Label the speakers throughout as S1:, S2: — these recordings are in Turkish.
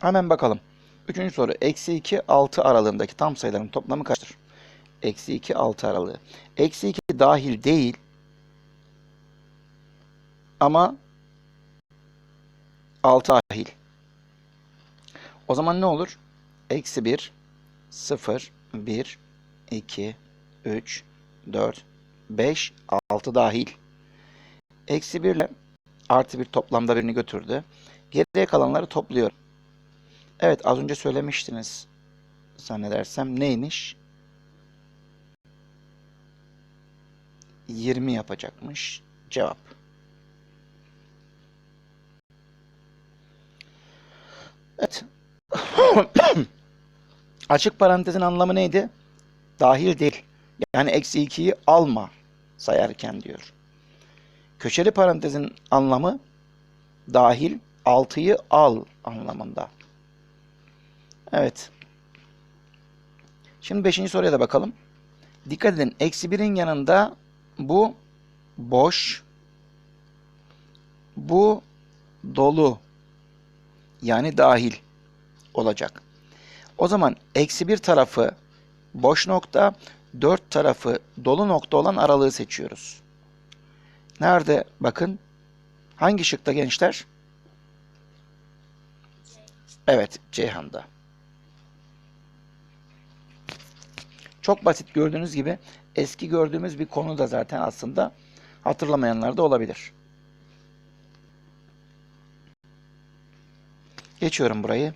S1: Hemen bakalım. Üçüncü soru. Eksi 2, 6 aralığındaki tam sayıların toplamı kaçtır? Eksi 2, 6 aralığı. Eksi 2 dahil değil. Ama 6 dahil. O zaman ne olur? Eksi 1, 0, 1, 2, 3, 4, 5, 6 dahil. Eksi 1 ile artı bir toplamda birini götürdü. Geriye kalanları topluyorum. Evet az önce söylemiştiniz. Zannedersem neymiş? 20 yapacakmış. Cevap. Evet. Açık parantezin anlamı neydi? Dahil değil. Yani eksi 2'yi alma sayarken diyor. Köşeli parantezin anlamı dahil 6'yı al anlamında. Evet. Şimdi 5. soruya da bakalım. Dikkat edin. Eksi 1'in yanında bu boş. Bu dolu. Yani dahil olacak. O zaman eksi 1 tarafı boş nokta, 4 tarafı dolu nokta olan aralığı seçiyoruz. Nerede? Bakın. Hangi şıkta gençler? Evet, Ceyhan'da. Çok basit gördüğünüz gibi eski gördüğümüz bir konu da zaten aslında hatırlamayanlar da olabilir. Geçiyorum burayı.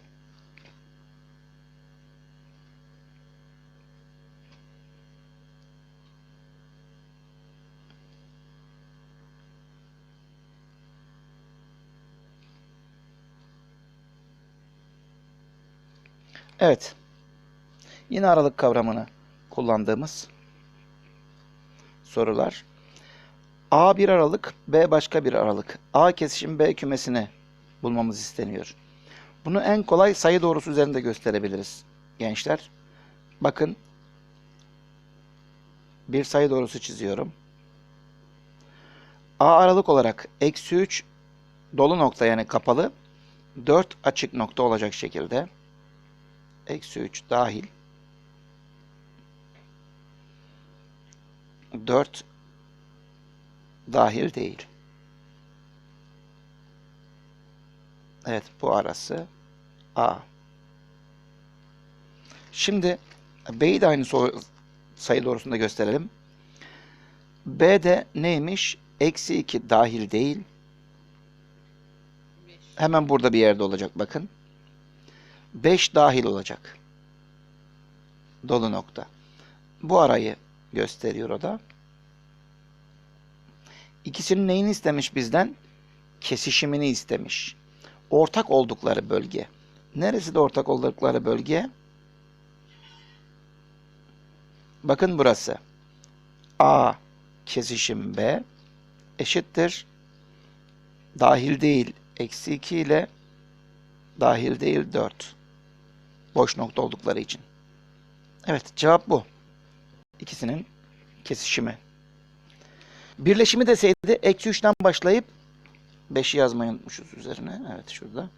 S1: Evet. Yine aralık kavramını kullandığımız sorular. A bir aralık, B başka bir aralık. A kesişim B kümesini bulmamız isteniyor. Bunu en kolay sayı doğrusu üzerinde gösterebiliriz gençler. Bakın bir sayı doğrusu çiziyorum. A aralık olarak eksi 3 dolu nokta yani kapalı 4 açık nokta olacak şekilde eksi 3 dahil 4 dahil değil. Evet bu arası A. Şimdi B'yi de aynı sayı doğrusunda gösterelim. B de neymiş? Eksi 2 dahil değil. Hemen burada bir yerde olacak bakın. 5 dahil olacak. Dolu nokta. Bu arayı gösteriyor o da. İkisinin neyini istemiş bizden? Kesişimini istemiş. Ortak oldukları bölge. Neresi de ortak oldukları bölge? Bakın burası. A kesişim B eşittir. Dahil değil. Eksi 2 ile dahil değil 4. Boş nokta oldukları için. Evet cevap bu. İkisinin kesişimi. Birleşimi deseydi eksi 3'ten başlayıp 5'i yazmayı unutmuşuz üzerine. Evet şurada.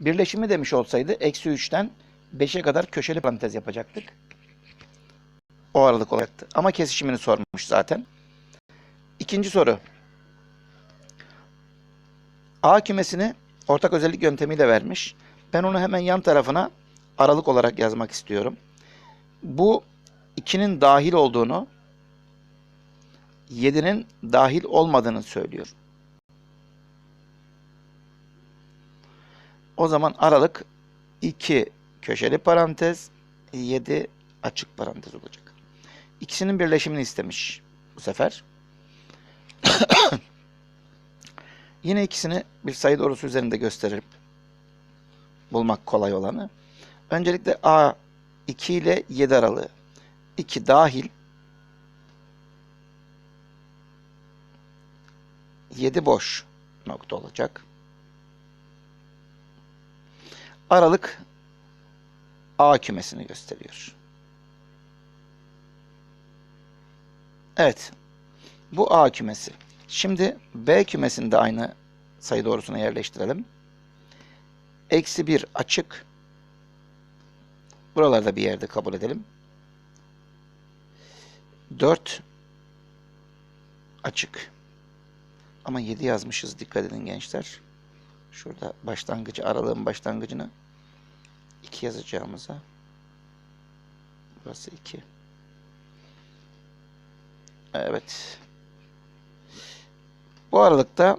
S1: Birleşimi demiş olsaydı eksi 3'ten 5'e kadar köşeli parantez yapacaktık. O aralık olacaktı. Ama kesişimini sormuş zaten. İkinci soru. A kümesini ortak özellik yöntemiyle vermiş. Ben onu hemen yan tarafına aralık olarak yazmak istiyorum. Bu 2'nin dahil olduğunu 7'nin dahil olmadığını söylüyor. O zaman aralık 2 köşeli parantez 7 açık parantez olacak. İkisinin birleşimini istemiş bu sefer. Yine ikisini bir sayı doğrusu üzerinde gösterip bulmak kolay olanı. Öncelikle A 2 ile 7 aralığı. 2 dahil 7 boş nokta olacak. Aralık A kümesini gösteriyor. Evet. Bu A kümesi. Şimdi B kümesini de aynı sayı doğrusuna yerleştirelim. Eksi 1 açık. Buralarda bir yerde kabul edelim. 4 açık. Ama 7 yazmışız. Dikkat edin gençler. Şurada başlangıcı, aralığın başlangıcını 2 yazacağımıza. Burası 2. Evet. Bu aralıkta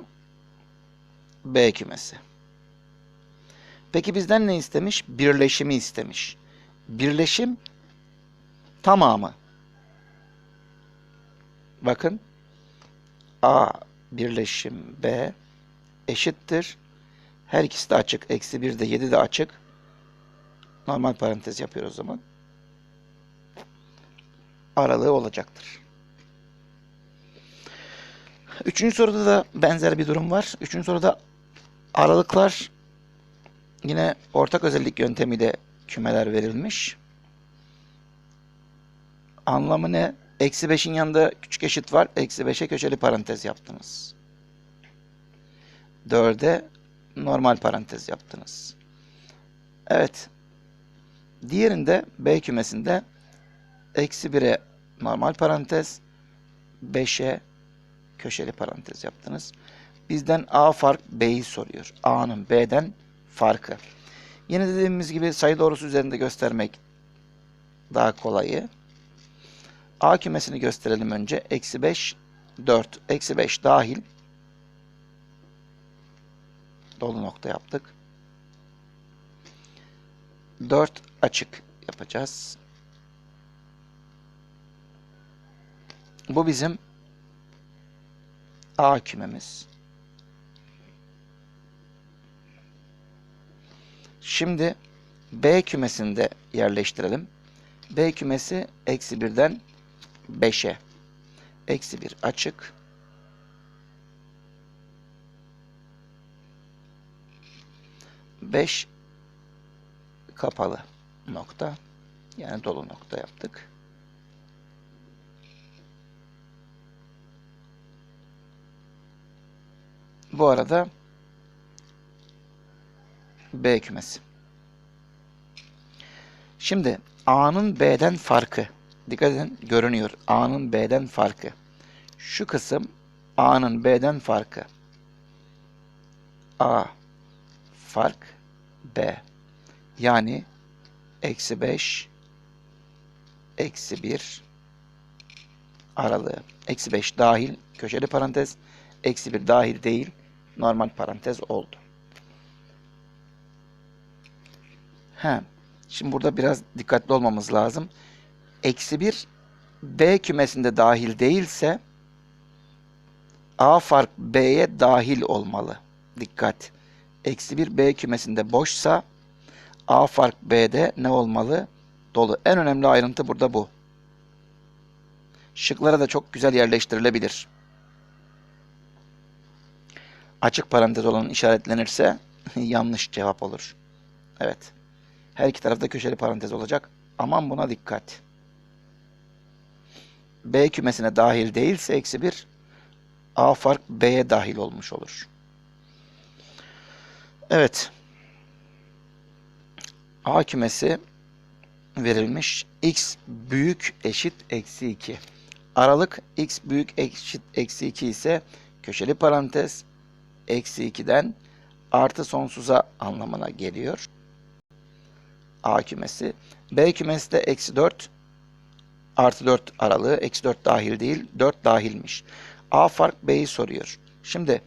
S1: B kümesi. Peki bizden ne istemiş? Birleşimi istemiş. Birleşim tamamı. Bakın. A birleşim B eşittir. Her ikisi de açık. Eksi 1 de 7 de açık. Normal parantez yapıyoruz o zaman. Aralığı olacaktır. Üçüncü soruda da benzer bir durum var. Üçüncü soruda aralıklar yine ortak özellik yöntemiyle kümeler verilmiş. Anlamı ne? Eksi 5'in yanında küçük eşit var. Eksi 5'e köşeli parantez yaptınız. 4'e normal parantez yaptınız. Evet. Diğerinde B kümesinde eksi 1'e normal parantez 5'e köşeli parantez yaptınız. Bizden A fark B'yi soruyor. A'nın B'den farkı. Yine dediğimiz gibi sayı doğrusu üzerinde göstermek daha kolayı. A kümesini gösterelim önce. Eksi 5, 4. Eksi 5 dahil. Dolu nokta yaptık. 4 açık yapacağız. Bu bizim A kümemiz. Şimdi B kümesinde yerleştirelim. B kümesi eksi 1'den 5'e. Eksi 1 açık. Beş kapalı nokta. Yani dolu nokta yaptık. Bu arada B kümesi. Şimdi A'nın B'den farkı. Dikkat edin görünüyor. A'nın B'den farkı. Şu kısım A'nın B'den farkı. A fark B. Yani eksi 5 eksi 1 aralığı. Eksi 5 dahil köşeli parantez. Eksi 1 dahil değil. Normal parantez oldu. He. Şimdi burada biraz dikkatli olmamız lazım. Eksi 1 B kümesinde dahil değilse A fark B'ye dahil olmalı. Dikkat. Eksi 1 B kümesinde boşsa A fark B'de ne olmalı? Dolu. En önemli ayrıntı burada bu. Şıklara da çok güzel yerleştirilebilir. Açık parantez olan işaretlenirse yanlış cevap olur. Evet. Her iki tarafta köşeli parantez olacak. Aman buna dikkat. B kümesine dahil değilse eksi 1 A fark B'ye dahil olmuş olur. Evet. A kümesi verilmiş. X büyük eşit eksi 2. Aralık X büyük eşit eksi 2 ise köşeli parantez eksi 2'den artı sonsuza anlamına geliyor. A kümesi. B kümesi de eksi 4 artı 4 aralığı. Eksi 4 dahil değil. 4 dahilmiş. A fark B'yi soruyor. Şimdi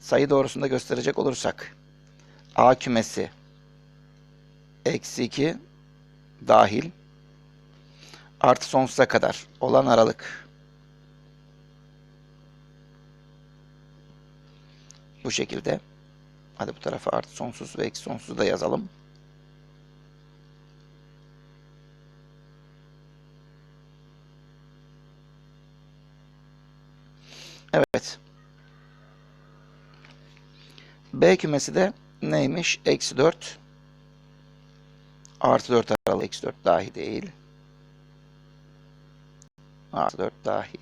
S1: sayı doğrusunda gösterecek olursak A kümesi eksi 2 dahil artı sonsuza kadar olan aralık. Bu şekilde. Hadi bu tarafa artı sonsuz ve eksi sonsuz da yazalım. Evet. B kümesi de neymiş? Eksi 4 artı 4 aralığı eksi 4 dahil değil. Artı 4 dahil.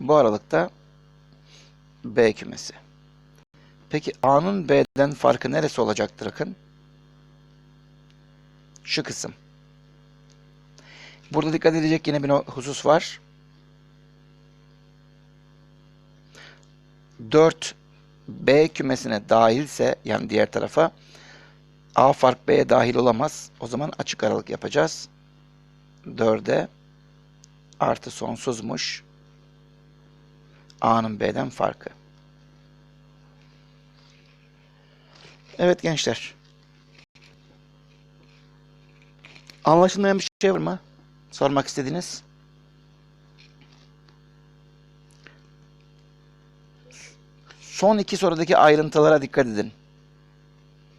S1: Bu aralıkta B kümesi. Peki A'nın B'den farkı neresi olacaktır akın? Şu kısım. Burada dikkat edilecek yine bir husus var. 4 B kümesine dahilse yani diğer tarafa A fark B'ye dahil olamaz. O zaman açık aralık yapacağız. 4'e artı sonsuzmuş. A'nın B'den farkı. Evet gençler. Anlaşılmayan bir şey var mı? Sormak istediğiniz? Son iki sorudaki ayrıntılara dikkat edin.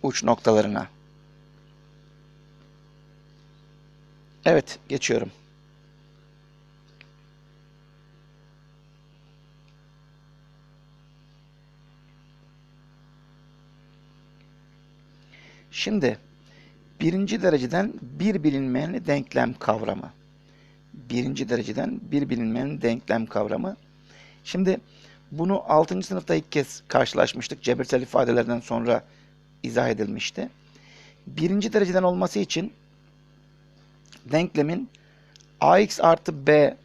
S1: Uç noktalarına. Evet, geçiyorum. Şimdi birinci dereceden bir bilinmeyenli denklem kavramı. Birinci dereceden bir bilinmeyen denklem kavramı. Şimdi bunu 6. sınıfta ilk kez karşılaşmıştık. Cebirsel ifadelerden sonra izah edilmişti. Birinci dereceden olması için denklemin ax artı b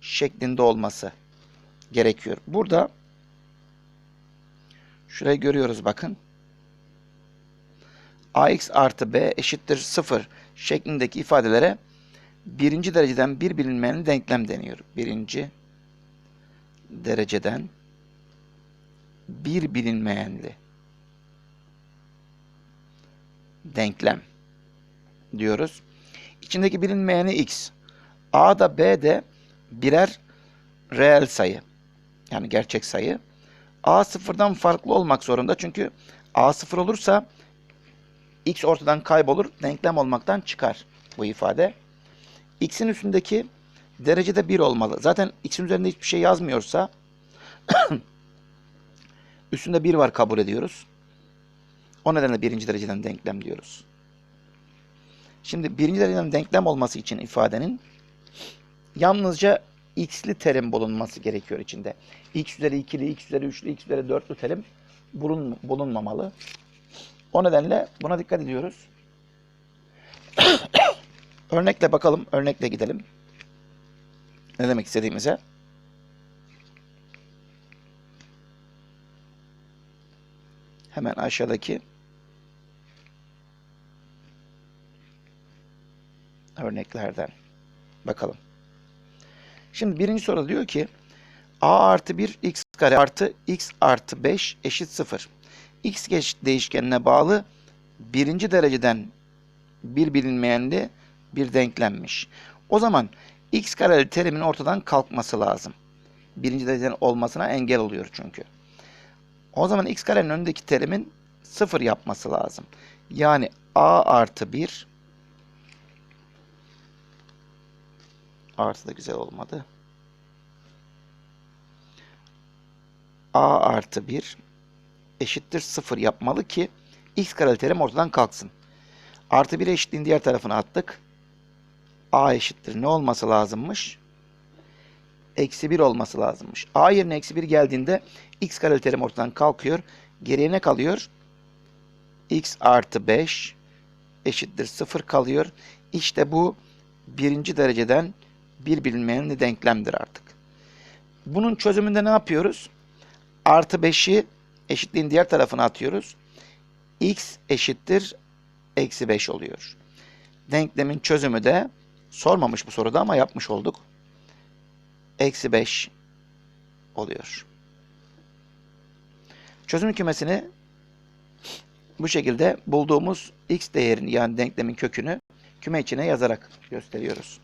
S1: şeklinde olması gerekiyor. Burada şurayı görüyoruz bakın. Ax artı b eşittir 0 şeklindeki ifadelere birinci dereceden bir bilinmeyen denklem deniyor. Birinci dereceden bir bilinmeyenli denklem diyoruz. İçindeki bilinmeyeni x. A da B de birer reel sayı. Yani gerçek sayı. A sıfırdan farklı olmak zorunda. Çünkü A sıfır olursa x ortadan kaybolur. Denklem olmaktan çıkar bu ifade. X'in üstündeki derecede 1 olmalı. Zaten x'in üzerinde hiçbir şey yazmıyorsa üstünde 1 var kabul ediyoruz. O nedenle birinci dereceden denklem diyoruz. Şimdi birinci dereceden denklem olması için ifadenin yalnızca x'li terim bulunması gerekiyor içinde. x üzeri 2'li, x üzeri 3'lü, x üzeri 4'lü terim bulun, bulunmamalı. O nedenle buna dikkat ediyoruz. Örnekle bakalım, örnekle gidelim. Ne demek istediğimize. Hemen aşağıdaki örneklerden bakalım. Şimdi birinci soru diyor ki a artı 1 x kare artı x artı 5 eşit 0. x değişkenine bağlı birinci dereceden bir bilinmeyenli bir denklemmiş. O zaman x kareli terimin ortadan kalkması lazım. Birinci dereceden olmasına engel oluyor çünkü. O zaman x karenin önündeki terimin 0 yapması lazım. Yani a artı 1 artı da güzel olmadı. a artı 1 eşittir 0 yapmalı ki x kareli terim ortadan kalksın. Artı 1 eşitliğin diğer tarafına attık. a eşittir ne olması lazımmış? Eksi 1 olması lazımmış. a yerine eksi 1 geldiğinde x kareli terim ortadan kalkıyor. Geriye ne kalıyor? x artı 5 eşittir 0 kalıyor. İşte bu birinci dereceden bir bilinmeyen denklemdir artık. Bunun çözümünde ne yapıyoruz? Artı 5'i eşitliğin diğer tarafına atıyoruz. x eşittir eksi 5 oluyor. Denklemin çözümü de sormamış bu soruda ama yapmış olduk. Eksi 5 oluyor. Çözüm kümesini bu şekilde bulduğumuz x değerini yani denklemin kökünü küme içine yazarak gösteriyoruz.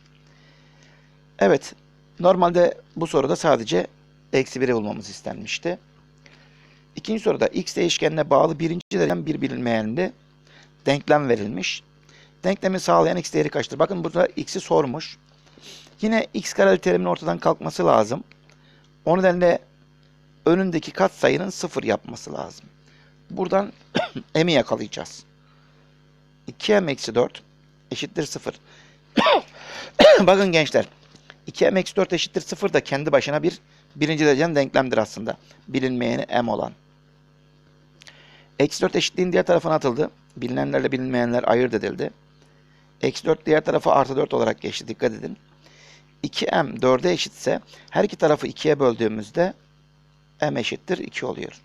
S1: Evet, normalde bu soruda sadece eksi 1'i bulmamız istenmişti. İkinci soruda x değişkenine bağlı birinci dereceden bir bilinmeyenli denklem verilmiş. Denklemi sağlayan x değeri kaçtır? Bakın burada x'i sormuş. Yine x kareli terimin ortadan kalkması lazım. O nedenle önündeki katsayının sıfır yapması lazım. Buradan m'i yakalayacağız. 2m eksi 4 eşittir 0. Bakın gençler 2m eksi 4 eşittir 0 da kendi başına bir Birinci dereceden denklemdir aslında. Bilinmeyeni m olan. Eksi 4 eşitliğin diğer tarafına atıldı. Bilinenlerle bilinmeyenler ayırt edildi. Eksi 4 diğer tarafa artı 4 olarak geçti. Dikkat edin. 2m 4'e eşitse her iki tarafı 2'ye böldüğümüzde m eşittir 2 oluyor.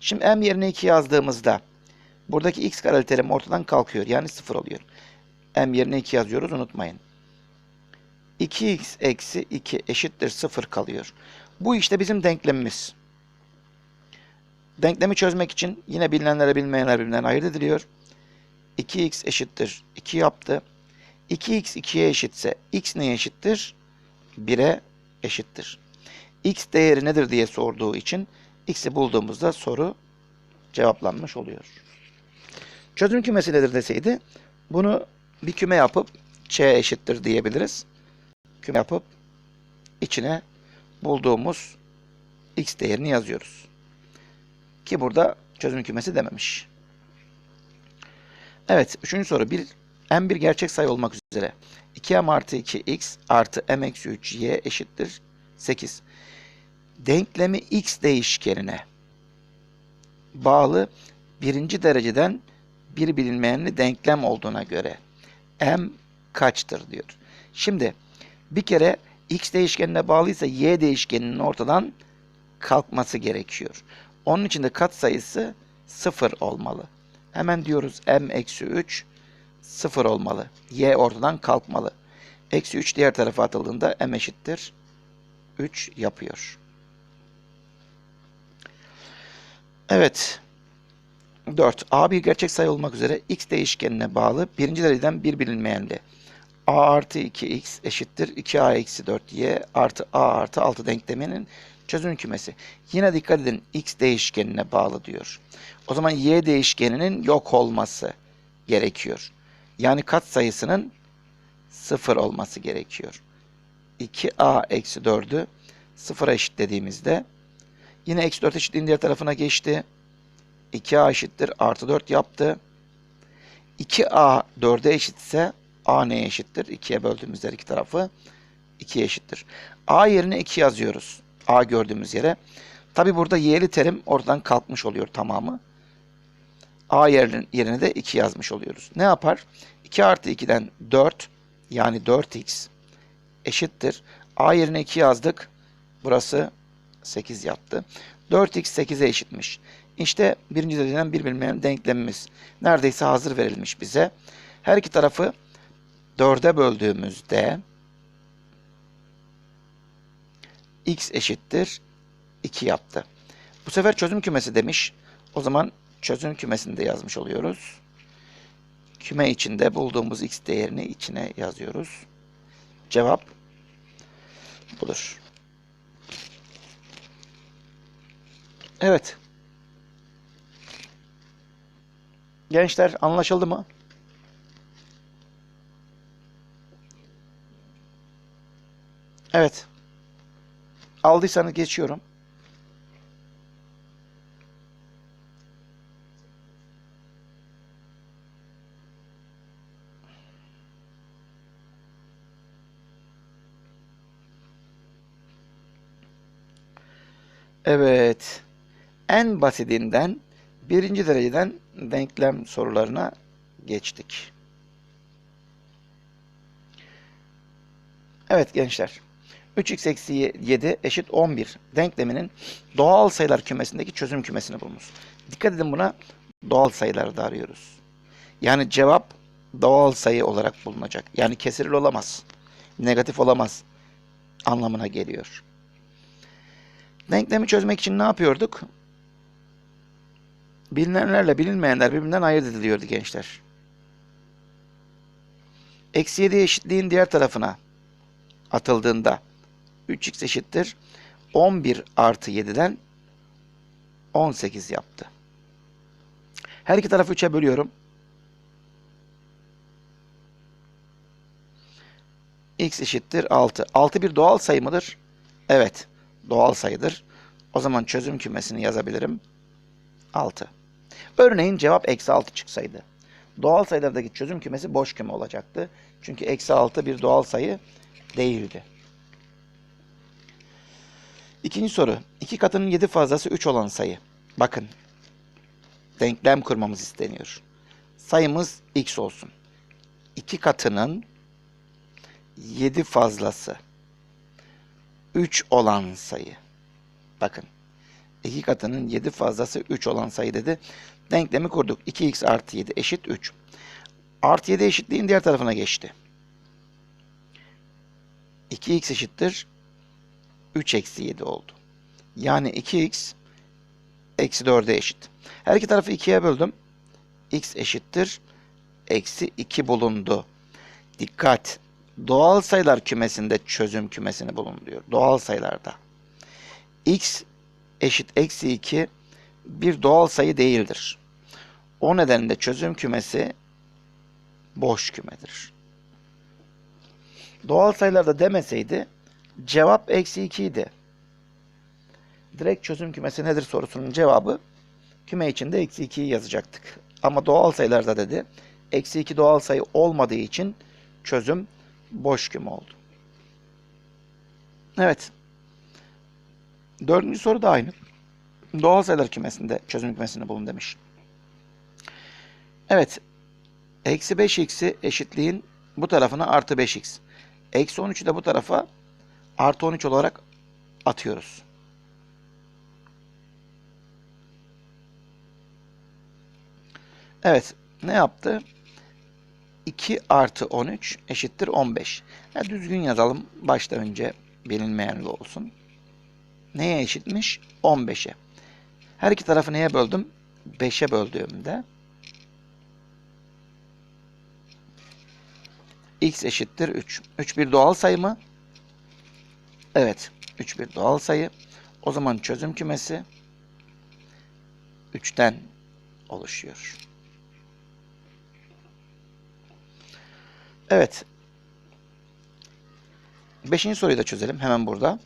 S1: Şimdi m yerine 2 yazdığımızda buradaki x kareli terim ortadan kalkıyor. Yani 0 oluyor. m yerine 2 yazıyoruz unutmayın. 2x eksi 2 eşittir 0 kalıyor. Bu işte bizim denklemimiz. Denklemi çözmek için yine bilinenlere bilmeyenler birbirinden ayırt ediliyor. 2x eşittir 2 yaptı. 2x 2'ye eşitse x neye eşittir? 1'e eşittir. x değeri nedir diye sorduğu için x'i bulduğumuzda soru cevaplanmış oluyor. Çözüm kümesi nedir deseydi bunu bir küme yapıp ç eşittir diyebiliriz. Küme yapıp içine bulduğumuz x değerini yazıyoruz. Ki burada çözüm kümesi dememiş. Evet, üçüncü soru. Bir, m bir gerçek sayı olmak üzere 2m artı 2x artı m eksi 3y eşittir 8. Denklemi x değişkenine bağlı birinci dereceden bir bilinmeyenli denklem olduğuna göre m kaçtır diyor. Şimdi bir kere x değişkenine bağlıysa y değişkeninin ortadan kalkması gerekiyor. Onun için de katsayısı 0 olmalı. Hemen diyoruz m eksi 3 0 olmalı. y ortadan kalkmalı. Eksi 3 diğer tarafa atıldığında m eşittir 3 yapıyor. Evet. 4. A bir gerçek sayı olmak üzere x değişkenine bağlı birinci dereceden bir bilinmeyenli. a artı 2x eşittir 2a eksi 4y artı a artı 6 denkleminin çözüm kümesi. Yine dikkat edin x değişkenine bağlı diyor. O zaman y değişkeninin yok olması gerekiyor. Yani kat sayısının 0 olması gerekiyor. 2a eksi 4'ü 0'a eşitlediğimizde yine eksi 4 eşitliğin diğer tarafına geçti. 2a eşittir artı 4 yaptı. 2a 4'e eşitse a neye eşittir? 2'ye böldüğümüzde iki tarafı 2'ye eşittir. a yerine 2 yazıyoruz. A gördüğümüz yere. Tabi burada y'li terim oradan kalkmış oluyor tamamı. a yerine de 2 yazmış oluyoruz. Ne yapar? 2 artı 2'den 4 yani 4x eşittir. a yerine 2 yazdık. Burası 8 yaptı. 4x 8'e eşitmiş. İşte birinci dereceden bir bilmeyen denklemimiz. Neredeyse hazır verilmiş bize. Her iki tarafı 4'e böldüğümüzde x eşittir 2 yaptı. Bu sefer çözüm kümesi demiş. O zaman çözüm kümesini de yazmış oluyoruz. Küme içinde bulduğumuz x değerini içine yazıyoruz. Cevap budur. Evet. Gençler anlaşıldı mı? Evet. Aldıysanız geçiyorum. Evet. En basitinden birinci dereceden denklem sorularına geçtik. Evet gençler. 3x eksi 7 eşit 11 denkleminin doğal sayılar kümesindeki çözüm kümesini bulunuz. Dikkat edin buna doğal sayıları da arıyoruz. Yani cevap doğal sayı olarak bulunacak. Yani kesirli olamaz. Negatif olamaz anlamına geliyor. Denklemi çözmek için ne yapıyorduk? Bilinenlerle bilinmeyenler birbirinden ayırt ediliyordu gençler. Eksi 7 eşitliğin diğer tarafına atıldığında 3x eşittir 11 artı 7'den 18 yaptı. Her iki tarafı 3'e bölüyorum. x eşittir 6. 6 bir doğal sayı mıdır? Evet, doğal sayıdır. O zaman çözüm kümesini yazabilirim. 6. Örneğin cevap eksi 6 çıksaydı. Doğal sayılardaki çözüm kümesi boş küme olacaktı. Çünkü eksi 6 bir doğal sayı değildi. İkinci soru. 2 katının 7 fazlası 3 olan sayı. Bakın. Denklem kurmamız isteniyor. Sayımız x olsun. 2 katının 7 fazlası 3 olan sayı. Bakın. 2 katının 7 fazlası 3 olan sayı dedi. Denklemi kurduk. 2x artı 7 eşit 3. Artı 7 eşitliğin diğer tarafına geçti. 2x eşittir 3 eksi 7 oldu. Yani 2x eksi 4'e eşit. Her iki tarafı 2'ye böldüm. x eşittir eksi 2 bulundu. Dikkat! Doğal sayılar kümesinde çözüm kümesini bulun diyor. Doğal sayılarda. x eşit eksi 2 bir doğal sayı değildir. O nedenle çözüm kümesi boş kümedir. Doğal sayılarda demeseydi cevap eksi 2 idi. Direkt çözüm kümesi nedir sorusunun cevabı küme içinde eksi 2'yi yazacaktık. Ama doğal sayılarda dedi eksi 2 doğal sayı olmadığı için çözüm boş küme oldu. Evet. Dördüncü soru da aynı. Doğal sayılar kümesinde çözüm kümesini bulun demiş. Evet. Eksi 5x'i eşitliğin bu tarafına artı 5x. Eksi 13'ü de bu tarafa artı 13 olarak atıyoruz. Evet. Ne yaptı? 2 artı 13 eşittir 15. Ya düzgün yazalım. Başta önce bilinmeyenli olsun. Neye eşitmiş? 15'e. Her iki tarafı neye böldüm? 5'e böldüğümde x eşittir 3. 3 bir doğal sayı mı? Evet. 3 bir doğal sayı. O zaman çözüm kümesi 3'ten oluşuyor. Evet. Beşinci soruyu da çözelim hemen burada.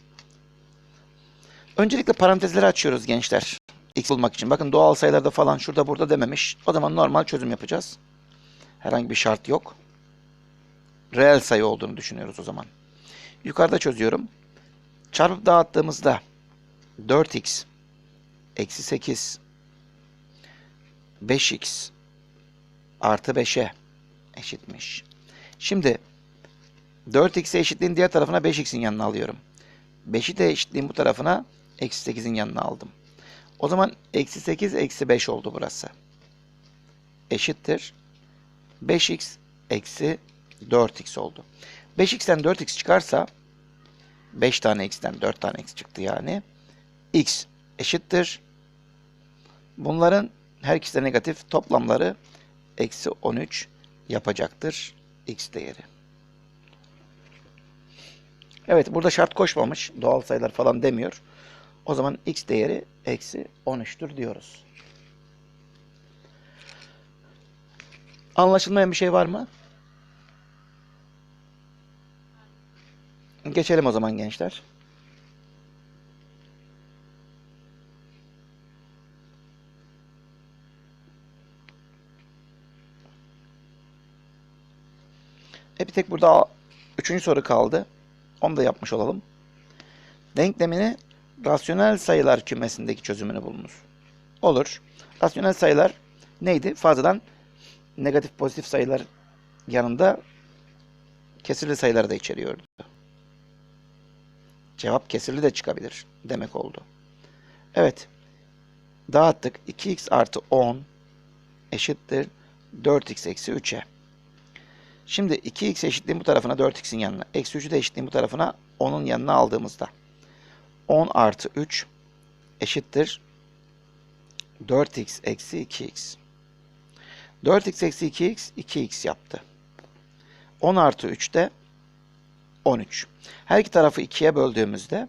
S1: Öncelikle parantezleri açıyoruz gençler. X bulmak için. Bakın doğal sayılarda falan şurada burada dememiş. O zaman normal çözüm yapacağız. Herhangi bir şart yok. Reel sayı olduğunu düşünüyoruz o zaman. Yukarıda çözüyorum. Çarpıp dağıttığımızda 4x eksi 8 5x artı 5'e eşitmiş. Şimdi 4x'e eşitliğin diğer tarafına 5x'in yanına alıyorum. 5'i de eşitliğin bu tarafına eksi 8'in yanına aldım. O zaman eksi 8 eksi 5 oldu burası. Eşittir. 5x eksi 4x oldu. 5x'ten 4x çıkarsa 5 tane x'ten 4 tane x çıktı yani. x eşittir. Bunların her ikisi de negatif toplamları eksi 13 yapacaktır x değeri. Evet burada şart koşmamış. Doğal sayılar falan demiyor. O zaman x değeri eksi 13'tür diyoruz. Anlaşılmayan bir şey var mı? Geçelim o zaman gençler. E bir tek burada üçüncü soru kaldı. Onu da yapmış olalım. Denklemini rasyonel sayılar kümesindeki çözümünü bulunuz. Olur. Rasyonel sayılar neydi? Fazladan negatif pozitif sayılar yanında kesirli sayıları da içeriyordu. Cevap kesirli de çıkabilir demek oldu. Evet. Dağıttık. 2x artı 10 eşittir 4x eksi 3'e. Şimdi 2x eşitliğin bu tarafına 4x'in yanına. Eksi 3'ü de eşitliğin bu tarafına 10'un yanına aldığımızda 10 artı 3 eşittir 4x eksi 2x. 4x eksi 2x 2x yaptı. 10 artı 3 de 13. Her iki tarafı 2'ye böldüğümüzde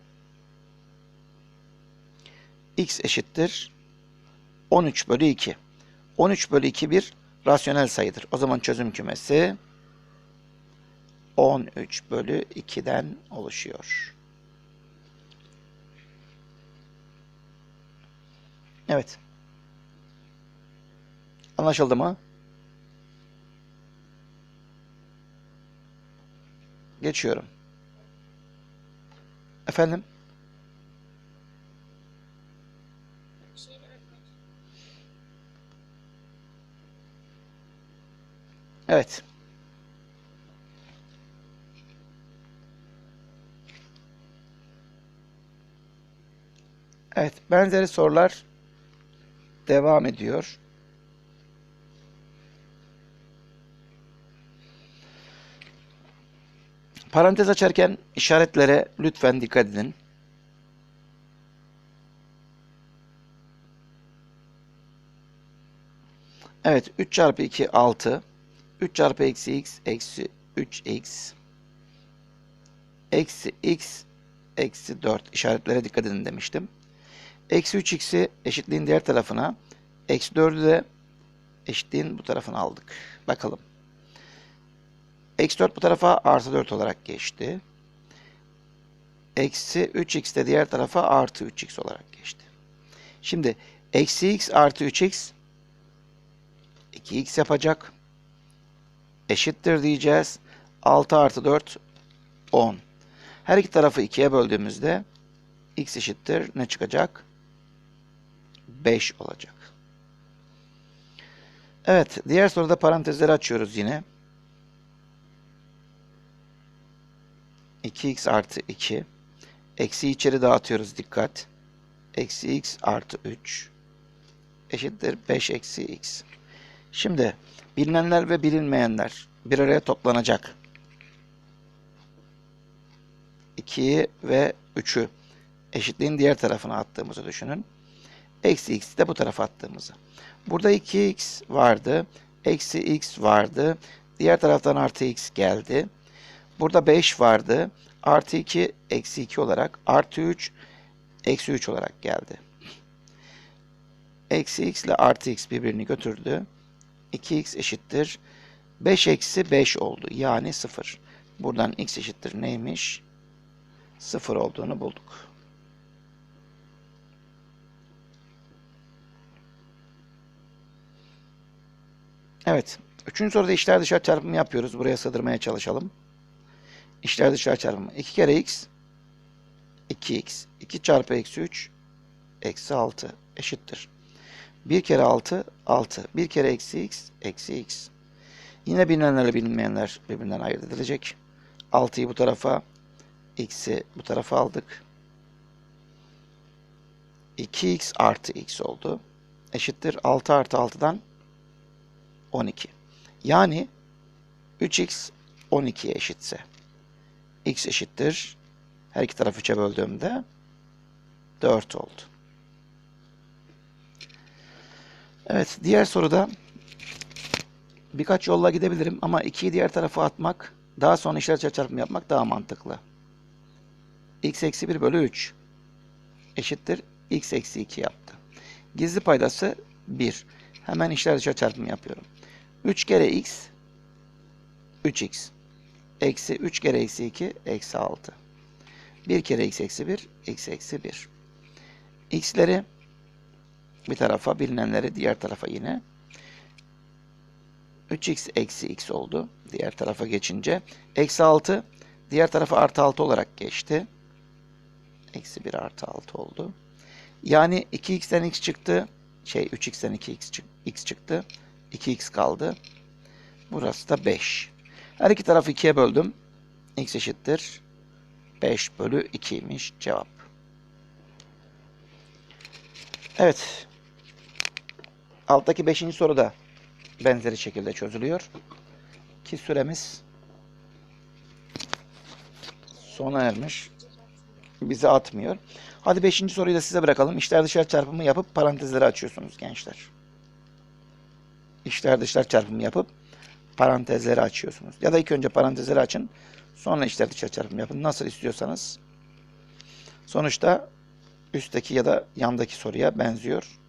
S1: x eşittir 13 bölü 2. 13 bölü 2 bir rasyonel sayıdır. O zaman çözüm kümesi 13 bölü 2'den oluşuyor. Evet. Anlaşıldı mı? Geçiyorum. Efendim? Evet. Evet, benzeri sorular devam ediyor. Parantez açarken işaretlere lütfen dikkat edin. Evet, 3 çarpı 2 6. 3 çarpı eksi x eksi 3x. Eksi x eksi 4. İşaretlere dikkat edin demiştim. Eksi 3x'i eşitliğin diğer tarafına. Eksi 4'ü de eşitliğin bu tarafına aldık. Bakalım. Eksi 4 bu tarafa artı 4 olarak geçti. Eksi 3x de diğer tarafa artı 3x olarak geçti. Şimdi eksi x artı 3x 2x yapacak. Eşittir diyeceğiz. 6 artı 4 10. Her iki tarafı 2'ye böldüğümüzde x eşittir ne çıkacak? 5 olacak. Evet, diğer soruda parantezleri açıyoruz yine. 2x artı 2. Eksi içeri dağıtıyoruz dikkat. Eksi x artı 3 eşittir 5 eksi x. Şimdi bilinenler ve bilinmeyenler bir araya toplanacak. 2'yi ve 3'ü eşitliğin diğer tarafına attığımızı düşünün. Eksi x'i de bu tarafa attığımızı. Burada 2x vardı. Eksi x vardı. Diğer taraftan artı x geldi. Burada 5 vardı. Artı 2, eksi 2 olarak. Artı 3, eksi 3 olarak geldi. Eksi x ile artı x birbirini götürdü. 2x eşittir. 5 eksi 5 oldu. Yani 0. Buradan x eşittir neymiş? 0 olduğunu bulduk. Evet. Üçüncü soruda içler dışarı çarpımı yapıyoruz. Buraya sığdırmaya çalışalım. İçler dışarı çarpımı. 2 kere x 2x. 2 çarpı eksi 3 eksi 6 eşittir. 1 kere 6 6. 1 kere eksi x eksi x. Yine bilinenlerle bilinmeyenler birbirinden ayırt edilecek. 6'yı bu tarafa x'i bu tarafa aldık. 2x artı x oldu. Eşittir 6 artı 6'dan 12. Yani 3x 12'ye eşitse x eşittir. Her iki tarafı 3'e böldüğümde 4 oldu. Evet, diğer soruda birkaç yolla gidebilirim ama 2'yi diğer tarafa atmak, daha sonra işler çarpımı yapmak daha mantıklı. x eksi 1 bölü 3 eşittir x eksi 2 yaptı. Gizli paydası 1. Hemen işler dışarı çarpımı yapıyorum. 3 kere x 3x eksi 3 kere eksi 2 eksi 6. 1 kere x eksi 1 x eksi 1. x'leri bir tarafa bilinenleri diğer tarafa yine 3x eksi x oldu. Diğer tarafa geçince. Eksi 6 diğer tarafa artı 6 olarak geçti. Eksi 1 artı 6 oldu. Yani 2x'ten x çıktı. Şey 3x'ten 2x x çıktı. 2x kaldı. Burası da 5. Her iki tarafı 2'ye böldüm. x eşittir. 5 bölü 2'ymiş cevap. Evet. Alttaki 5. soru da benzeri şekilde çözülüyor. Ki süremiz sona ermiş. Bizi atmıyor. Hadi 5. soruyu da size bırakalım. İşler dışarı çarpımı yapıp parantezleri açıyorsunuz gençler. İşler dışlar çarpımı yapıp parantezleri açıyorsunuz. Ya da ilk önce parantezleri açın. Sonra işler dışarı çarpımı yapın. Nasıl istiyorsanız. Sonuçta üstteki ya da yandaki soruya benziyor.